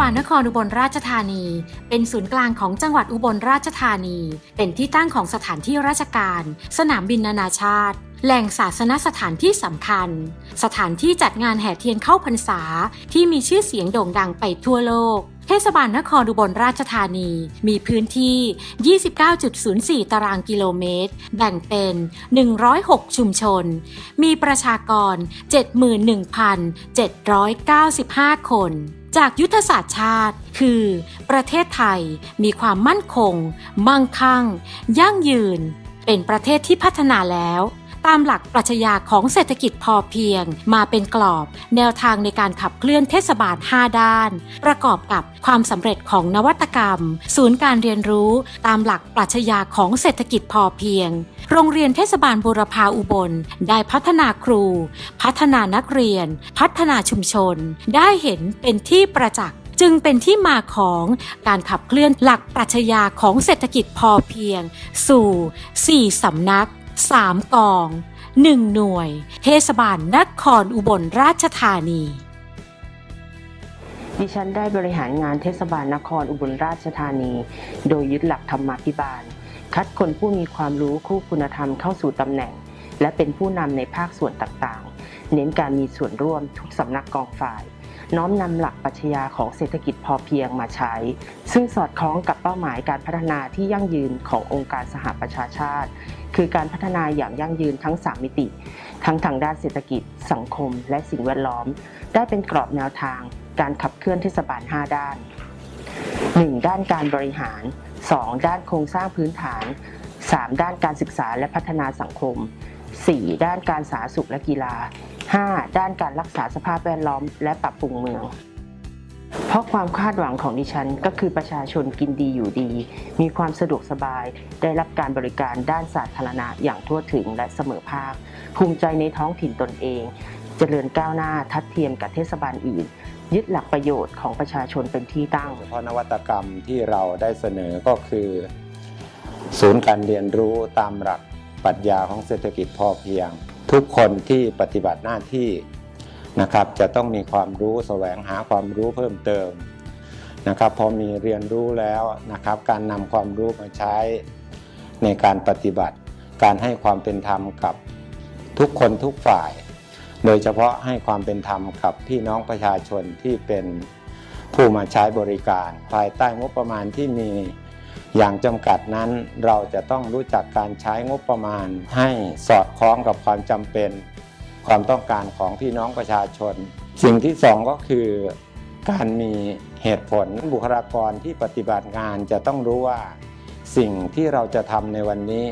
บาลนครอุบลราชธานี เป็นศูนย์กลางของจังหวัดอุบลราชธานี เป็นที่ตั้งของสถานที่ราชการ สนามบินนานาชาติ แหล่งศาสนสถานที่สำคัญ สถานที่จัดงานแห่เทียนเข้าพรรษา ที่มีชื่อเสียงโด่งดังไปทั่วโลกเทศบาลนครอุบลราชธานี มีพื้นที่ 29.04 ตารางกิโลเมตร แบ่งเป็น 106 ชุมชน มีประชากร 71,795 คน จากยุทธศาสตร์ชาติ คือ ประเทศไทยมีความมั่นคง มั่งคั่ง ยั่งยืน เป็นประเทศที่พัฒนาแล้ว ตามหลักปรัชญาของเศรษฐกิจพอเพียง มาเป็นกรอบ แนวทางในการขับเคลื่อนเทศบาล 5 ด้าน ประกอบกับความสำเร็จของนวัตกรรม ศูนย์การเรียนรู้ตามหลักปรัชญาของเศรษฐกิจพอเพียง โรงเรียนเทศบาลบุรพาอุบล ได้พัฒนาครู พัฒนานักเรียน พัฒนาชุมชน ได้เห็นเป็นที่ประจักษ์จึงเป็นที่มาของการขับเคลื่อนหลักปรัชญาของเศรษฐกิจพอเพียง สู่ 4 สำนัก 3 กอง 1 หน่วย เทศบาลนครอุบลราชธานีดิฉันได้บริหารงานเทศบาลนครอุบลราชธานี โดยยึดหลักธรรมาภิบาล คัดคนผู้มีความรู้คู่คุณธรรมเข้าสู่ตำแหน่ง และเป็นผู้นำในภาคส่วนต่างๆ เน้นการมีส่วนร่วมทุกสำนักกองฝ่าย น้อมนำหลักปรัชญาของเศรษฐกิจพอเพียงมาใช้ ซึ่งสอดคล้องกับเป้าหมายการพัฒนาที่ยั่งยืนขององค์การสหประชาชาติ คือการพัฒนาอย่างยั่งยืนทั้ง 3 มิติ ทั้งทางด้านเศรษฐกิจ สังคม และสิ่งแวดล้อม ได้เป็นกรอบแนวทาง การขับเคลื่อนเทศบาล 5 ด้าน 1. ด้านการบริหาร 2. ด้านโครงสร้างพื้นฐาน 3. ด้านการศึกษาและพัฒนาสังคม 4. ด้านการสาธารณสุขและกีฬา 5. ด้านการรักษาสภาพแวดล้อม และปรับปรุงเมือง เพราะความคาดหวังของดิฉันก็คือประชาชนกินดีอยู่ดี มีความสะดวกสบาย ได้รับการบริการด้านสาธารณะอย่างทั่วถึงและเสมอภาค ภูมิใจในท้องถิ่นตนเอง เจริญก้าวหน้าทัดเทียมกับเทศบาลอื่น ยึดหลักประโยชน์ของประชาชนเป็นที่ตั้ง เพราะนวัตกรรมที่เราได้เสนอก็คือ ศูนย์การเรียนรู้ตามหลักปรัชญาของเศรษฐกิจพอเพียง ทุกคนที่ปฏิบัติหน้าที่นะครับ จะต้องมีความรู้แสวงหาความรู้เพิ่มเติมนะครับ พอมีเรียนรู้แล้วนะครับ การนำความรู้มาใช้ในการปฏิบัติ การให้ความเป็นธรรมกับทุกคนทุกฝ่าย โดยเฉพาะให้ความเป็นธรรมกับพี่น้องประชาชนที่เป็นผู้มาใช้บริการ ภายใต้งบประมาณที่มี อย่างจำกัดนั้นเราจะต้องรู้จักการใช้งบประมาณ ให้สอดคล้องกับความจำเป็น ความต้องการของพี่น้องประชาชน สิ่งที่สองก็คือ การมีเหตุผลบุคลากรที่ปฏิบัติงานจะต้องรู้ว่า สิ่งที่เราจะทำในวันนี้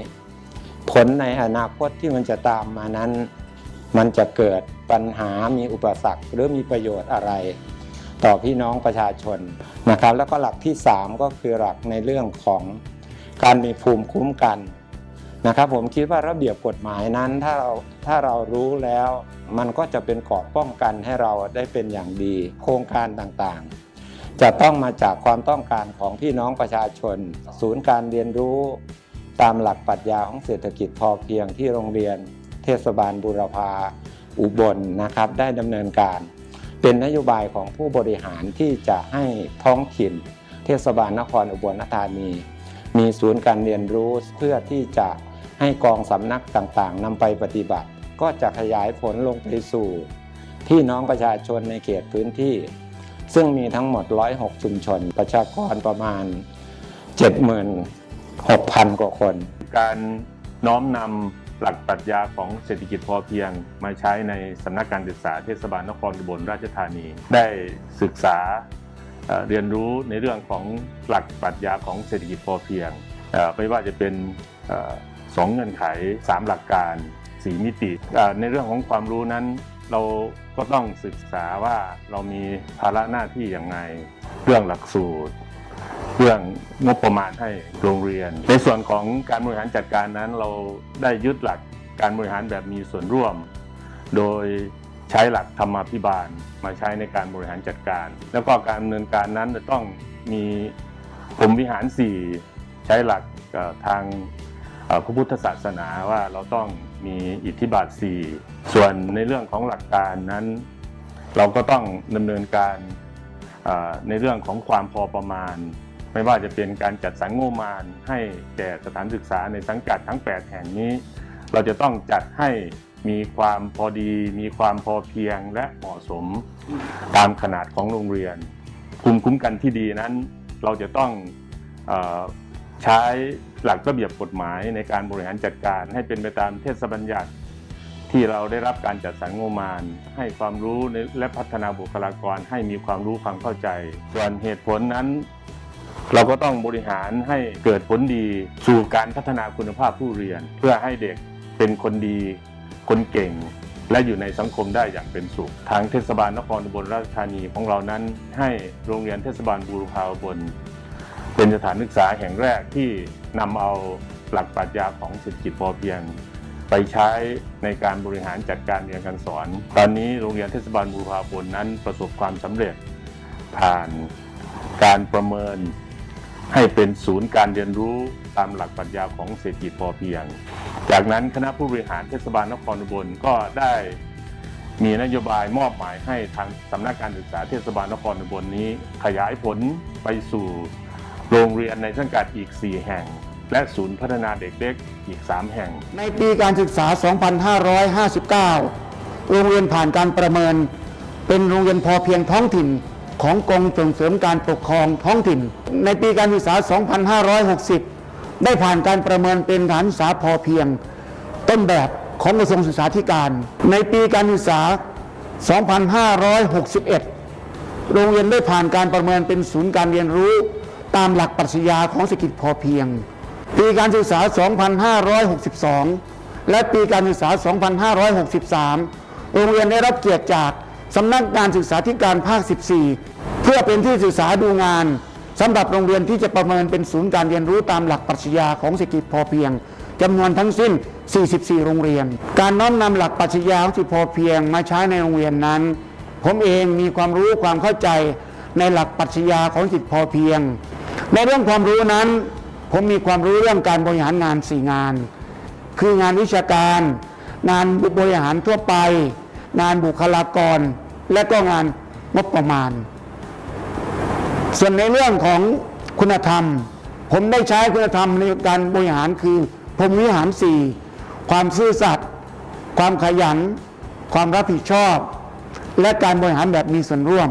ผลในอนาคตที่มันจะตามมานั้น มันจะเกิดปัญหามีอุปสรรคหรือมีประโยชน์อะไร ต่อพี่น้องประชาชนนะครับ แล้วก็หลักที่ 3 ก็คือหลักในเรื่องของการมีภูมิคุ้มกันนะครับผมคิดว่าระเบียบกฎหมายนั้นถ้าเราถ้าเรารู้แล้ว มันก็จะเป็นเกราะป้องกันให้เราได้เป็นอย่างดี โครงการต่างๆ จะต้องมาจากความต้องการของพี่น้องประชาชน ศูนย์การเรียนรู้ตามหลักปรัชญาของเศรษฐกิจพอเพียงที่โรงเรียน เทศบาลบุรพาอุบลนะครับได้ดำเนินการ เป็นนโยบายของผู้บริหารที่จะให้ท้องถิ่น เทศบาลนครอุบลราชธานี มีศูนย์การเรียนรู้เพื่อที่จะให้กองสำนักต่างๆนำไปปฏิบัติ ก็จะขยายผลลงไปสู่พี่น้องประชาชนในเขตพื้นที่ ซึ่งมีทั้งหมด 106 ชุมชน ประชากรประมาณ 76,000 กว่าคน การน้อมนำ หลักปรัชญาของเศรษฐกิจพอเพียง มาใช้ในสำนักการศึกษาเทศบาลนครอุบลราชธานี ได้ศึกษาเรียนรู้ในเรื่องของหลักปรัชญาของเศรษฐกิจพอเพียงไม่ว่าจะเป็นสองเงื่อนไขสามหลักการสี่มิติในเรื่องของความรู้นั้นเราก็ต้องศึกษาว่าเรามีภาระหน้าที่อย่างไรเรื่องหลักสูตร เรื่องงบประมาณให้โรงเรียน ในส่วนของการบริหารจัดการนั้นเราได้ยึดหลักการบริหารแบบมีส่วนร่วม โดยใช้หลักธรรมาภิบาลมาใช้ในการบริหารจัดการ แล้วก็การดำเนินการนั้นจะต้องมีกรมวิหาร 4 ใช้หลักทางพระพุทธศาสนาว่าเราต้องมีอิทธิบาท 4 ส่วนในเรื่องของหลักการนั้น เราก็ต้องดำเนินการในเรื่องของความพอประมาณ ไม่ว่าจะเป็นการจัดสรรงบประมาณให้แก่สถานศึกษาในสังกัดทั้ง 8 แห่งนี้ เราจะต้องจัดให้มีความพอดี มีความพอเพียงและเหมาะสมตามขนาดของโรงเรียนภูมิคุ้มกันที่ดีนั้น เราจะต้องอใช้หลักระเบียบกฎหมายในการบริหารจัดการให้เป็นไปตามเทศบัญญัติที่เราได้รับการจัดสรรงบประมาณ ให้ความรู้และพัฒนาบุคลากรให้มีความรู้ความเข้าใจ ส่วนเหตุผลนั้น เราก็ต้องบริหารให้เกิดผลดีสู่การพัฒนาคุณภาพผู้เรียน เพื่อให้เด็กเป็นคนดีคนเก่ง และอยู่ในสังคมได้อย่างเป็นสุข ทางเทศบาลนครอุบลราชธานีของเรานั้น ให้โรงเรียนเทศบาลบูรพาอุบลเป็นสถานศึกษาแห่งแรกที่นำเอาหลักปรัชญาของเศรษฐกิจพอเพียงไปใช้ในการบริหารจัดการเรียนการสอน ตอนนี้โรงเรียนเทศบาลบูรพาอุบลนั้นประสบความสำเร็จผ่านการประเมิน ให้เป็นศูนย์การเรียนรู้ตามหลักปรัชญาของเศรษฐกิจพอเพียง จากนั้นคณะผู้บริหารเทศบาลนครอุบลก็ได้มีนโยบายมอบหมายให้ทางสำนักการศึกษาเทศบาลนครอุบลนี้ ขยายผลไปสู่โรงเรียนในสังกัดอีก 4 แห่ง และศูนย์พัฒนาเด็กเล็กอีก 3 แห่ง ในปีการศึกษา 2559 โรงเรียนผ่านการประเมิน เป็นโรงเรียนพอเพียงท้องถิ่น ของกรมส่งเสริมการปกครองท้องถิ่น ในปีการศึกษา 2560 ได้ผ่านการประเมินเป็นฐานศึกษาพอเพียง ต้นแบบของกระทรวงศึกษาธิการ ในปีการศึกษา 2561 โรงเรียนได้ผ่านการประเมินเป็นศูนย์การเรียนรู้ตามหลักปรัชญาของเศรษฐกิจพอเพียง ปีการศึกษา 2562 และปีการศึกษา 2563 โรงเรียนได้รับเกียรติจาก สำนักงานศึกษาธิการภาค 14 เพื่อเป็นที่ศึกษาดูงานสำหรับโรงเรียนที่จะประเมินเป็นศูนย์การเรียนรู้ตามหลักปรัชญาของเศรษฐกิจพอเพียงจำนวนทั้งสิ้น 44 โรงเรียน การน้อมนำหลักปรัชญาของเศรษฐกิจพอเพียงมาใช้ในโรงเรียนนั้น ผมเองมีความรู้ความเข้าใจในหลักปรัชญาของเศรษฐกิจพอเพียง ในเรื่องความรู้นั้น ผมมีความรู้เรื่องการบริหารงาน 4 งาน คืองานวิชาการ งานบริหารทั่วไป งานบุคลากร และก็งานงบประมาณ ส่วนในเรื่องของคุณธรรม ผมได้ใช้คุณธรรมในการบริหารคือพรมวิหารสี่ความซื่อสัตย์ความขยัน ความรับผิดชอบ และการบริหารแบบมีส่วนร่วม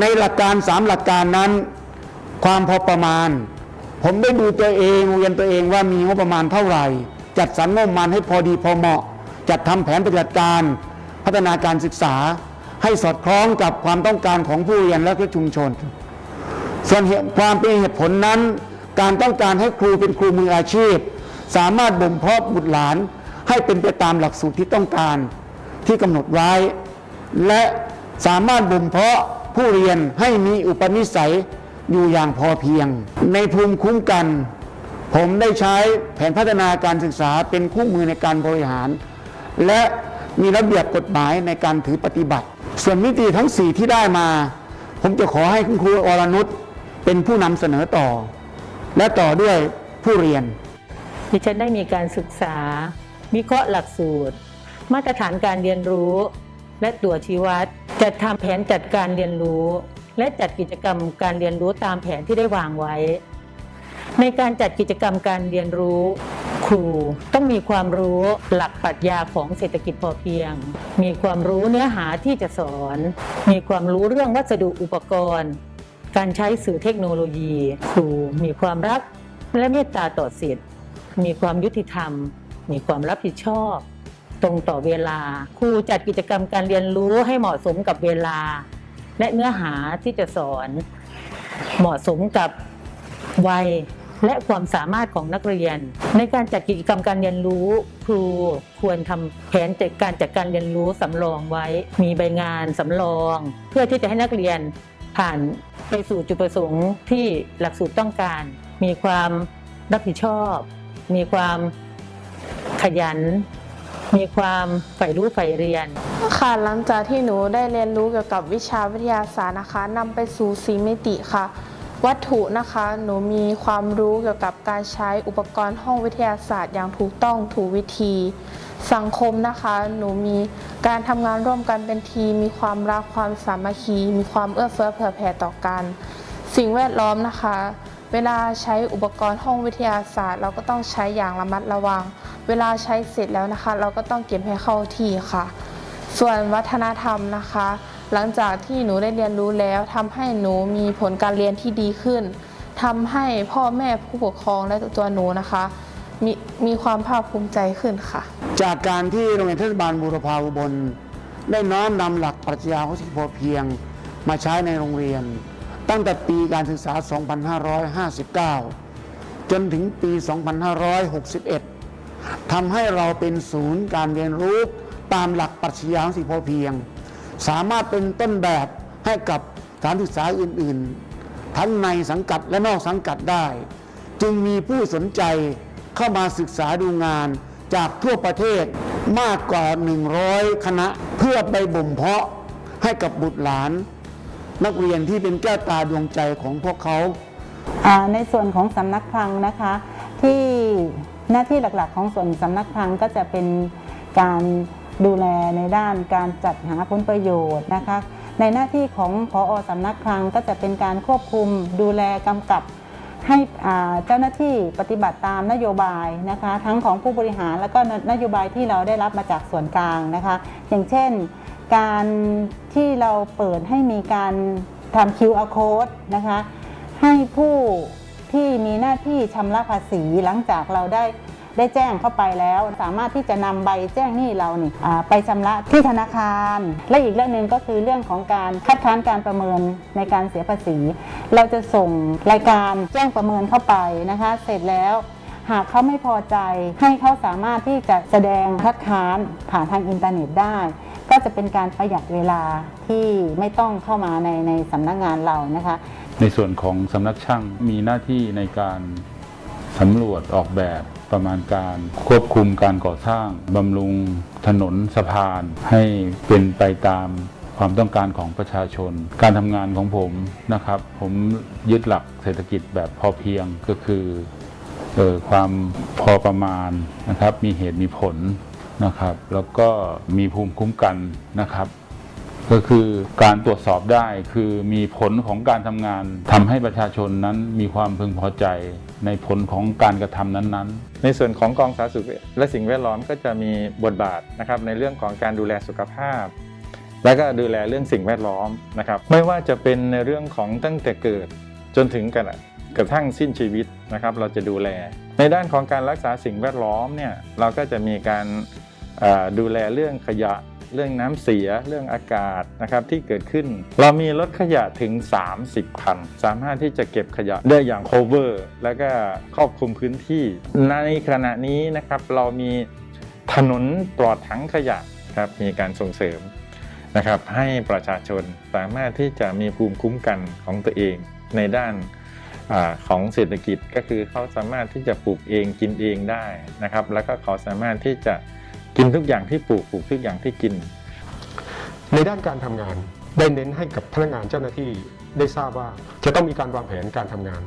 ในหลักการสามหลักการนั้น ความพอประมาณ ผมได้ดูตัวเองเรียนตัวเองว่ามีงบประมาณเท่าไหร่ จัดสรรงบประมาณให้พอดีพอเหมาะ จัดทำแผนปฏิบัติการพัฒนาการศึกษา ให้สอดคล้องกับความต้องการของผู้เรียนและชุมชน ส่วนเหตุความเป็นเหตุผลนั้น การต้องการให้ครูเป็นครูมืออาชีพ สามารถบ่มเพาะบุตรหลาน ให้เป็นไปตามหลักสูตรที่ต้องการที่กำหนดไว้ และสามารถบ่มเพาะผู้เรียนให้มีอุปนิสัยอยู่อย่างพอเพียง ในภูมิคุ้มกัน ผมได้ใช้แผนพัฒนาการศึกษาเป็นคู่มือในการบริหาร และมีระเบียบกฎหมายในการถือปฏิบัติ ส่วนมิติทั้ง 4 ที่ได้มา ผมจะขอให้คุณครูอรนุชเป็นผู้นำเสนอต่อ และต่อด้วยผู้เรียน ดิฉันได้มีการศึกษา วิเคราะห์หลักสูตร มาตรฐานการเรียนรู้ และตัวชี้วัดจัดทำแผนจัดการเรียนรู้ และจัดกิจกรรมการเรียนรู้ตามแผนที่ได้วางไว้ ในการจัดกิจกรรมการเรียนรู้ ครูต้องมีความรู้หลักปรัชญาของเศรษฐกิจพอเพียง มีความรู้เนื้อหาที่จะสอน มีความรู้เรื่องวัสดุอุปกรณ์ การใช้สื่อเทคโนโลยี ครูมีความรักและเมตตาต่อศิษย์มีความยุติธรรม มีความรับผิดชอบ ตรงต่อเวลา ครูจัดกิจกรรมการเรียนรู้ให้เหมาะสมกับเวลา และเนื้อหาที่จะสอน เหมาะสมกับวัย และความสามารถของนักเรียน ในการจัดกิจกรรมการเรียนรู้ ครูควรทำแผนจัดการจัดการเรียนรู้สำรองไว้ มีใบงานสำรอง เพื่อที่จะให้นักเรียนผ่านไปสู่จุดประสงค์ที่หลักสูตรต้องการ มีความรับผิดชอบ มีความขยัน มีความใฝ่รู้ใฝ่เรียน ค่ะหลังจากที่หนูได้เรียนรู้เกี่ยวกับวิชาวิทยาศาสตร์นะคะนำไปสู่สีมิติค่ะ วัตถุนะคะ หนูมีความรู้เกี่ยวกับการใช้อุปกรณ์ห้องวิทยาศาสตร์ อย่างถูกต้องถูกวิธี สังคมนะคะ หนูมีการทำงานร่วมกันเป็นทีมมีความรักความสามัคคี มีความเอื้อเฟื้อเผื่อแผ่ต่อกัน สิ่งแวดล้อมนะคะ เวลาใช้อุปกรณ์ห้องวิทยาศาสตร์ เราก็ต้องใช้อย่างระมัดระวัง เวลาใช้เสร็จแล้วนะคะ เราก็ต้องเก็บให้เข้าที่ค่ะ ส่วนวัฒนธรรมนะคะ หลังจากที่หนูได้เรียนรู้แล้วทำให้หนูมีผลการเรียนที่ดีขึ้นทำให้พ่อแม่ผู้ปกครองและตัวหนูนะคะมีมีความภาคภูมิใจขึ้นค่ะ จากการที่โรงเรียนเทศบาลบูรพาอุบล ได้น้อมนำหลักปรัชญาของเศรษฐกิพอเพียง มาใช้ในโรงเรียน ตั้งแต่ปีการศึกษา 2559 จนถึงปี 2561 ทำให้เราเป็นศูนย์การเรียนรู้ตามหลักปรัชญาของเศรษฐกิพอเพียง สามารถเป็นต้นแบบให้กับสถานศึกษาอื่น ๆ ทั้งในสังกัดและนอกสังกัดได้ จึงมีผู้สนใจเข้ามาศึกษาดูงานจากทั่วประเทศมากกว่า 100 คณะ เพื่อไปบ่มเพาะให้กับบุตรหลาน นักเรียนที่เป็นแก้วตาดวงใจของพวกเขาในส่วนของสำนักคลังนะคะ ที่หน้าที่หลักๆ ของส่วนสำนักคลังก็จะเป็นการ ดูแลในด้านการจัดหาผลประโยชน์นะคะ ในหน้าที่ของพออสำนักคลังก็จะเป็นการควบคุมดูแลกำกับให้เจ้าหน้าที่ปฏิบัติตามนโยบายนะคะ ทั้งของผู้บริหารแล้วก็นนโยบายที่เราได้รับมาจากส่วนกลางนะคะ อย่างเช่น การที่เราเปิดให้มีการทำ QR code นะคะ ให้ผู้ที่มีหน้าที่ชำระภาษีหลังจากเราได้ ได้แจ้งเข้าไปแล้ว สามารถที่จะนำใบแจ้งหนี้เรานี่ไปชำระที่ธนาคาร และอีกเรื่องหนึ่งก็คือเรื่องของการคัดค้านการประเมินในการเสียภาษี เราจะส่งรายการแจ้งประเมินเข้าไปนะคะ เสร็จแล้วหากเขาไม่พอใจให้เขาสามารถที่จะแสดงคัดค้านผ่านทางอินเทอร์เน็ตได้ ก็จะเป็นการประหยัดเวลาที่ไม่ต้องเข้ามาในในสำนักงานเรานะคะ ในส่วนของสำนักช่างมีหน้าที่ในการสำรวจออกแบบ ประมาณการ ควบคุมการก่อสร้างบำรุงถนนสะพาน ให้เป็นไปตามความต้องการของประชาชน การทำงานของผมนะครับ ผมยึดหลักเศรษฐกิจแบบพอเพียงก็คือเออความพอประมาณนะครับ มีเหตุมีผลนะครับ แล้วก็มีภูมิคุ้มกันนะครับ ก็คือการตรวจสอบได้คือมีผลของการทำงานทำให้ประชาชนนั้นมีความพึงพอใจ ในผลของการกระทำนั้นๆ ในส่วนของกองสาธารณสุขและสิ่งแวดล้อมก็จะมีบทบาทนะครับในเรื่องของการดูแลสุขภาพ และก็ดูแลเรื่องสิ่งแวดล้อมนะครับไม่ว่าจะเป็นในเรื่องของตั้งแต่เกิดจนถึงกันกระทั่งสิ้นชีวิตนะครับเราจะดูแล ในด้านของการรักษาสิ่งแวดล้อมเนี่ยเราก็จะมีการดูแลเรื่องขยะ เรื่องน้ำเสียเรื่องอากาศนะครับที่เกิดขึ้น เรามีรถขยะถึง 30 คัน สามารถที่จะเก็บขยะได้อย่าง cover แล้วก็ครอบคลุมพื้นที่ ในขณะนี้นะครับเรามีถนนปลอดถังขยะครับมีการส่งเสริมนะครับให้ประชาชนสามารถที่จะมีภูมิคุ้มกันของตัวเองในด้านอของเศรษฐกิจก็คือเขาสามารถที่จะปลูกเองกินเองได้นะครับ แล้วก็เขาสามารถที่จะ กินทุกอย่างที่ปลูกปลูกทุกอย่างที่กิน ในด้านการทำงานได้เน้นให้กับพนักงานเจ้าหน้าที่ได้ทราบว่าจะต้องมีการวางแผนการทำงาน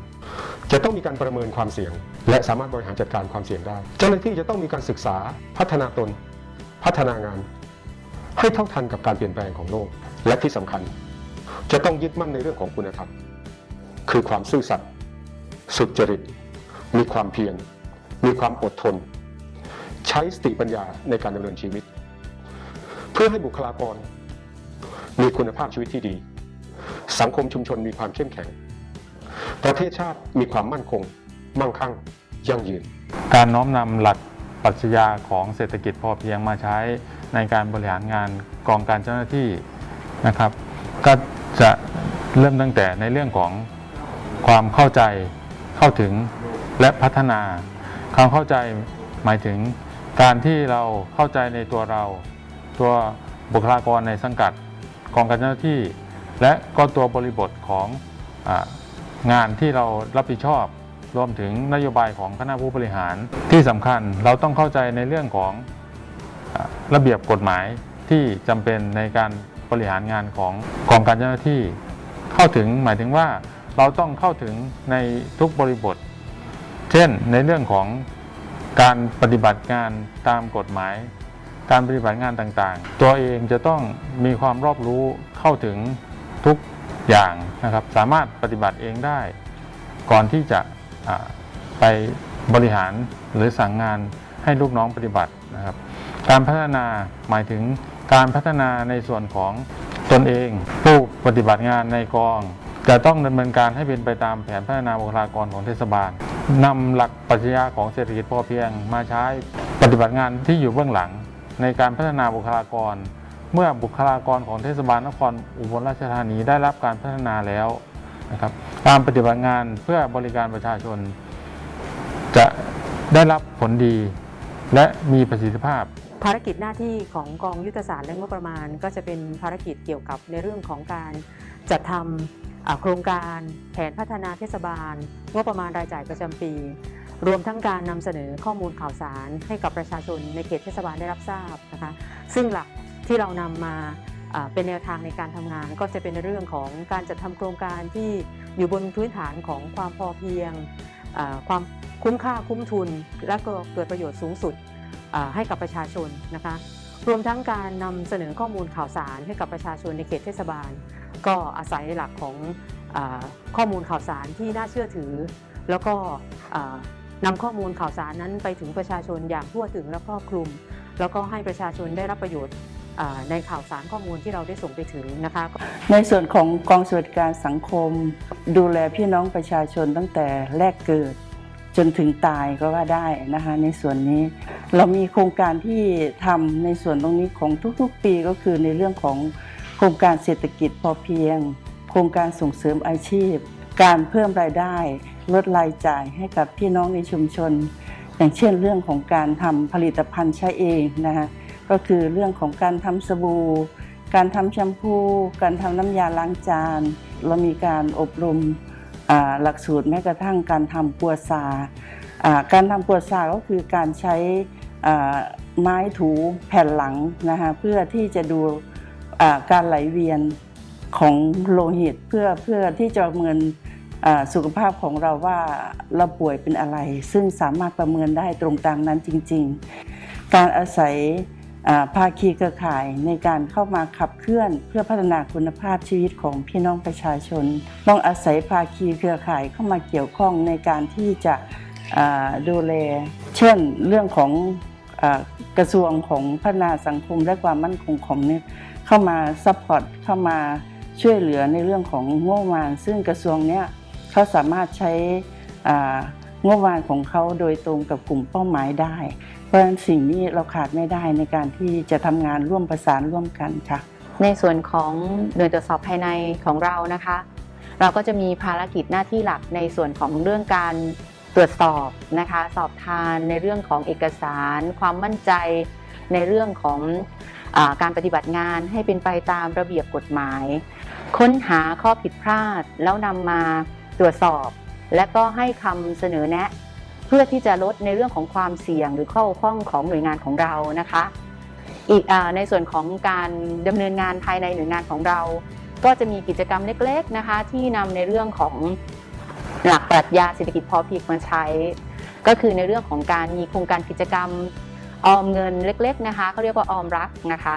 จะต้องมีการประเมินความเสี่ยง และสามารถบริหารจัดการความเสี่ยงได้ เจ้าหน้าที่จะต้องมีการศึกษาพัฒนาตน พัฒนางาน ให้เท่าทันกับการเปลี่ยนแปลงของโลก และที่สำคัญ จะต้องยึดมั่นในเรื่องของคุณธรรม คือความซื่อสัตย์สุจริต มีความเพียรมีความอดทน ใช้สติปัญญาในการดำเนินชีวิต เพื่อให้บุคลากร มีคุณภาพชีวิตที่ดี สังคมชุมชนมีความเข้มแข็ง ประเทศชาติมีความมั่นคง มั่งคั่ง ยั่งยืน การน้อมนำหลักปรัชญาของเศรษฐกิจพอเพียงมาใช้ในการบริหารงานกองการเจ้าหน้าที่นะครับ ก็จะเริ่มตั้งแต่ในเรื่องของความเข้าใจเข้าถึงและพัฒนาความเข้าใจหมายถึง การที่เราเข้าใจในตัวเรา ตัวบุคลากรในสังกัดกองการเจ้าหน้าที่ และก็ตัวบริบทของอางานที่เรารับผิดชอบ รวมถึงนโยบายของคณะผู้บริหารที่สำคัญเราต้องเข้าใจในเรื่องของอระเบียบกฎหมายที่จำเป็นในการบริหารงานของกองการเจ้าหน้าที่ เข้าถึงหมายถึงว่าเราต้องเข้าถึงในทุกบริบท เช่นในเรื่องของ การปฏิบัติงานตามกฎหมาย การปฏิบัติงานต่างๆ ตัวเองจะต้องมีความรอบรู้เข้าถึงทุกอย่างนะครับ สามารถปฏิบัติเองได้ ก่อนที่จะไปบริหารหรือสั่งงานให้ลูกน้องปฏิบัตินะครับ การพัฒนาหมายถึงการพัฒนาในส่วนของตนเองผู้ปฏิบัติงานในกอง จะต้องดำเนินการให้เป็นไปตามแผนพัฒนาบุคลากรของเทศบาล นำหลักปรัชญาของเศรษฐกิจพอเพียง มาใช้ปฏิบัติงานที่อยู่เบื้องหลัง ในการพัฒนาบุคลากร เมื่อบุคลากรของเทศบาลนครอุบลราชธานีได้รับการพัฒนาแล้วนะครับการปฏิบัติงานเพื่อบริการประชาชน จะได้รับผลดี และมีประสิทธิภาพ ภารกิจหน้าที่ของกองยุทธศาสตร์และงบประมาณ ก็จะเป็นภารกิจเกี่ยวกับในเรื่องของการจัดทำอ่า โครงการแผนพัฒนาเทศบาลงบประมาณรายจ่ายประจำปี รวมทั้งการนำเสนอข้อมูลข่าวสารให้กับประชาชนในเขตเทศบาลได้รับทราบนะคะซึ่งหลักที่เรานำมาเป็นแนวทางในการทำงานก็จะเป็นเรื่องของการจัดทำโครงการที่อยู่บนพื้นฐานของความพอเพียง ความคุ้มค่าคุ้มทุน และก็เกิดประโยชน์สูงสุดให้กับประชาชนนะคะรวมทั้งการนำเสนอข้อมูลข่าวสารให้กับประชาชนในเขตเทศบาล ก็อาศัยหลักของอข้อมูลข่าวสารที่น่าเชื่อถือ แล้วก็อ่านำข้อมูลข่าวสารนั้นไปถึงประชาชนอย่างทั่วถึงและครอบคลุม แล้วก็ให้ประชาชนได้รับประโยชน์ในข่าวสารข้อมูลที่เราได้ส่งไปถึงนะคะในส่วนของกองสวัสดิการสังคม ดูแลพี่น้องประชาชนตั้งแต่แรกเกิด จนถึงตายก็ว่าได้นะคะในส่วนนี้เรามีโครงการที่ทำในส่วนตรงนี้ของทุกๆ ปีก็คือในเรื่องของ ครงการเศรษฐกิจพอเพียง โครงการส่งเสริมอาชีพ การเพิ่มรายได้ ลดรายจ่ายให้กับพี่น้องในชุมชน อย่างเช่นเรื่องของการทำผลิตภัณฑ์ใช้เองนะคะก็คือเรื่องของการทำสบู่ การทำแชมพู การทำน้ำยาล้างจาน เรามีการอบรมหลักสูตรแม้กระทั่งการทำปัวซาการทำปัวซาก็คือการใช้ไม้ถูแผ่นหลังนะคะเพื่อที่จะดู การไหลเวียนของโลหิตเพื่อเพื่อที่จะประเมินอ่าสุขภาพของเราว่าเราป่วยเป็นอะไร ซึ่งสามารถประเมินได้ตรงตามนั้นจริง ๆ การอาศัยอ่าภาคีเครือข่ายในการเข้ามาขับเคลื่อนเพื่อพัฒนาคุณภาพชีวิตของพี่น้องประชาชน ต้องอาศัยภาคีเครือข่ายเข้ามาเกี่ยวข้องในการที่จะดูแล เช่นเรื่องของ กระทรวงของพัฒนาสังคมและความมั่นคงของเนี่ยเข้ามาซัพพอร์ตเข้ามาช่วยเหลือในเรื่องของงบประมาณ ซึ่งกระทรวงเนี้ยเขาสามารถใช้งบประมาณของเขาโดยตรงกับกลุ่มเป้าหมายได้ เพราะฉะนั้นสิ่งนี้เราขาดไม่ได้ในการที่จะทำงานร่วมประสานร่วมกันค่ะ ในส่วนของหน่วยตรวจสอบภายในของเรานะคะ เราก็จะมีภารกิจหน้าที่หลักในส่วนของเรื่องการ ตรวจสอบนะคะสอบทานในเรื่องของเอกสาร ความมั่นใจในเรื่องของอการปฏิบัติงานให้เป็นไปตามระเบียบกฎหมาย ค้นหาข้อผิดพลาดแล้วนำมาตรวจสอบ และก็ให้คำเสนอแนะ เพื่อที่จะลดในเรื่องของความเสี่ยงหรือข้อบกพร่องของหน่วยงานของเรานะคะ อีกอในส่วนของการดำเนินงานภายในหน่วยงานของเรา ก็จะมีกิจกรรมเล็กๆนะคะที่นำในเรื่องของ หลักปรัชญาเศรษฐกิจพอเพียงมาใช้ ก็คือในเรื่องของการมีโครงการกิจกรรมออมเงินเล็กๆนะคะเขาเรียกว่าออมรักนะคะ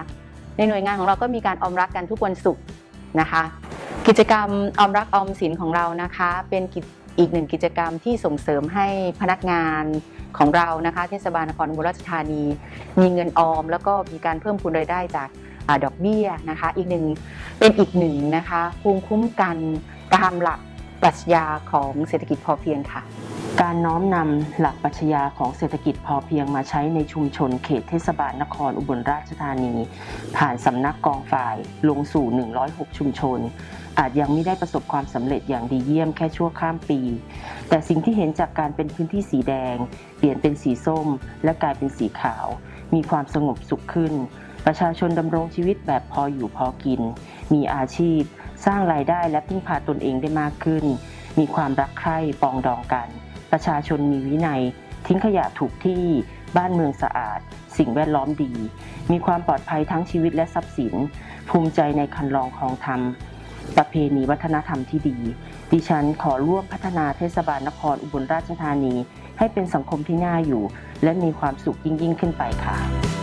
ในหน่วยงานของเราก็มีการออมรักกันทุกวันศุกร์นะคะ กิจกรรมออมรักออมสินของเรานะคะ เป็นอีกหนึ่งกิจกรรมที่ส่งเสริมให้พนักงานของเรานะคะ เทศบาลนครอุบลราชธานี มีเงินออม แล้วก็มีการเพิ่มพูนรายได้จากอดอกเบี้ยนะคะ อีกหนึ่งเป็นอีกหนึ่งนะคะภูมิคุ้มกันตามหลัก ปรัชญาของเศรษฐกิจพอเพียงค่ะ การน้อมนำหลักปรัชญาของเศรษฐกิจพอเพียงมาใช้ในชุมชนเขตเทศบาลนครอุบลราชธานี ผ่านสำนักกองฝ่ายลงสู่ 106 ชุมชน อาจยังไม่ได้ประสบความสำเร็จอย่างดีเยี่ยมแค่ชั่วข้ามปี แต่สิ่งที่เห็นจากการเป็นพื้นที่สีแดง เปลี่ยนเป็นสีส้ม และกลายเป็นสีขาว มีความสงบสุขขึ้น ประชาชนดำรงชีวิตแบบพออยู่พอกิน มีอาชีพ สร้างรายได้และพึ่งพาตนเองได้มากขึ้น มีความรักใคร่ปองดองกัน ประชาชนมีวินัย ทิ้งขยะถูกที่บ้านเมืองสะอาด สิ่งแวดล้อมดี มีความปลอดภัยทั้งชีวิตและทรัพย์สิน ภูมิใจในคันลองคลองธรรม ประเพณีวัฒนธรรมที่ดี ดิฉันขอร่วมพัฒนาเทศบาลนครอุบลราชธานี ให้เป็นสังคมที่น่าอยู่ และมีความสุขยิ่งยิ่งขึ้นไปค่ะ